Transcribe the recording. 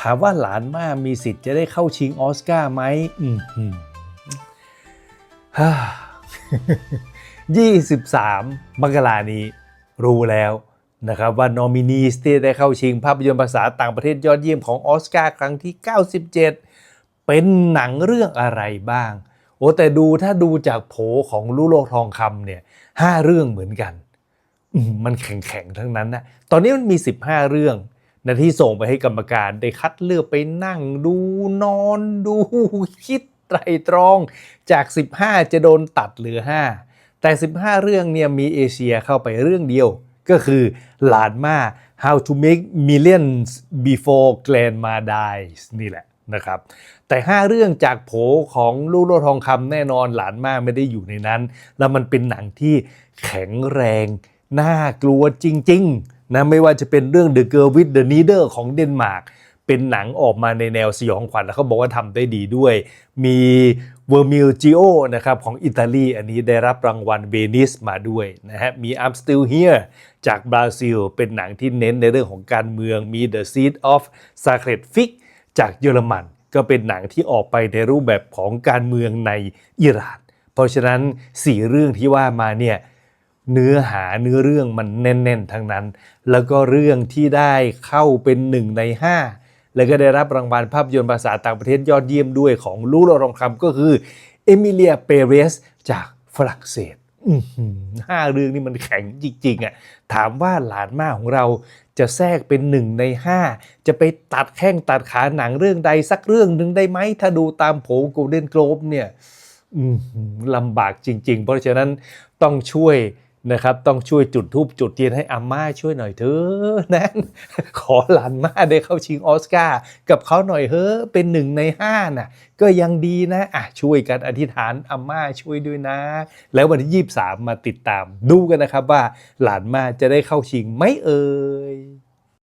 ถามว่าหลานมามีสิทธิ์จะได้เข้าชิงออสการ์ไหมอืมอืมฮ่า23 มกรานี้รู้แล้วนะครับว่านอมินีที่ได้เข้าชิงภาพยนตร์ภาษาต่างประเทศยอดเยี่ยมของออสการ์ครั้งที่ 97 เป็นหนังเรื่องอะไรบ้าง โอ้แต่ดูถ้าดูจากโผของลูโลกทองคำเนี่ยห้าเรื่องเหมือนกันมมันแข็งๆ ทั้งนั้นนะ ตอนนี้มันมี 15 เรื่อง นะที่ส่งไปให้กรรมการได้คัดเลือกไปนั่งดูนอนดูคิดไตรตรองจาก 15 จะโดนตัดเหลือ 5 แต่ 15 เรื่องเนี่ยมีเอเชียเข้าไปเรื่องเดียว ก็คือหลานมา How to make millions before grandma dies นี่แหละนะครับ แต่ 5 เรื่องจากโผของลูกโลทองคำแน่นอนหลานมาไม่ได้อยู่ในนั้น แล้วมันเป็นหนังที่แข็งแรง น่ากลัวจริง ๆ นะไม่ว่าจะเป็นเรื่อง The Girl with the Needle ของเดนมาร์กเป็นหนังออกมาในแนวสยองขวัญแล้วเขาบอกว่าทำได้ดีด้วย มีเวอร์มิลจิโอนะครับของอิตาลีอันนี้ได้รับรางวัลเวนิสมาด้วยนะฮะมี I'm Still Here จากบราซิล เป็นหนังที่เน้นในเรื่องของการเมืองมี The Seed of Sacred Fig จากเยอรมัน ก็เป็นหนังที่ออกไปในรูปแบบของการเมืองในอิหร่าน เพราะฉะนั้นสี่เรื่องที่ว่ามาเนี่ย เนื้อหาเนื้อเรื่องมันแน่นๆ ทั้งนั้น แล้วก็เรื่องที่ได้เข้าเป็นหนึ่งใน 5 แล้วก็ได้รับรางวัลภาพยนตร์ภาษาต่างประเทศยอดเยี่ยมด้วยของลูกเรารองคำก็คือเอมิเลียเปเรสจากฝรั่งเศสห้าเรื่องนี่มันแข็งจริงๆอะถามว่าหลานมาของเราจะแทรกเป็นหนึ่งใน 5 จะไปตัดแข้งตัดขาหนังเรื่องใดสักเรื่องหนึ่งได้ไหม ถ้าดูตามโผโกลเด้นโกลบเนี่ยลำบากจริง ๆ เพราะฉะนั้นต้องช่วย นะครับต้องช่วยจุดทูบจุดเทียนให้อาม่าช่วยหน่อยเถอะนะขอหลานม่าได้เข้าชิงออสการ์กับเขาหน่อยเฮ้อเป็นหนึ่งในห้าน่ะก็ยังดีนะอะช่วยกันอธิษฐานอาม่าช่วยด้วยนะ แล้ววันที่ 23 มาติดตามดูกันนะครับว่าหลานม่าจะได้เข้าชิงไหมเอ่ย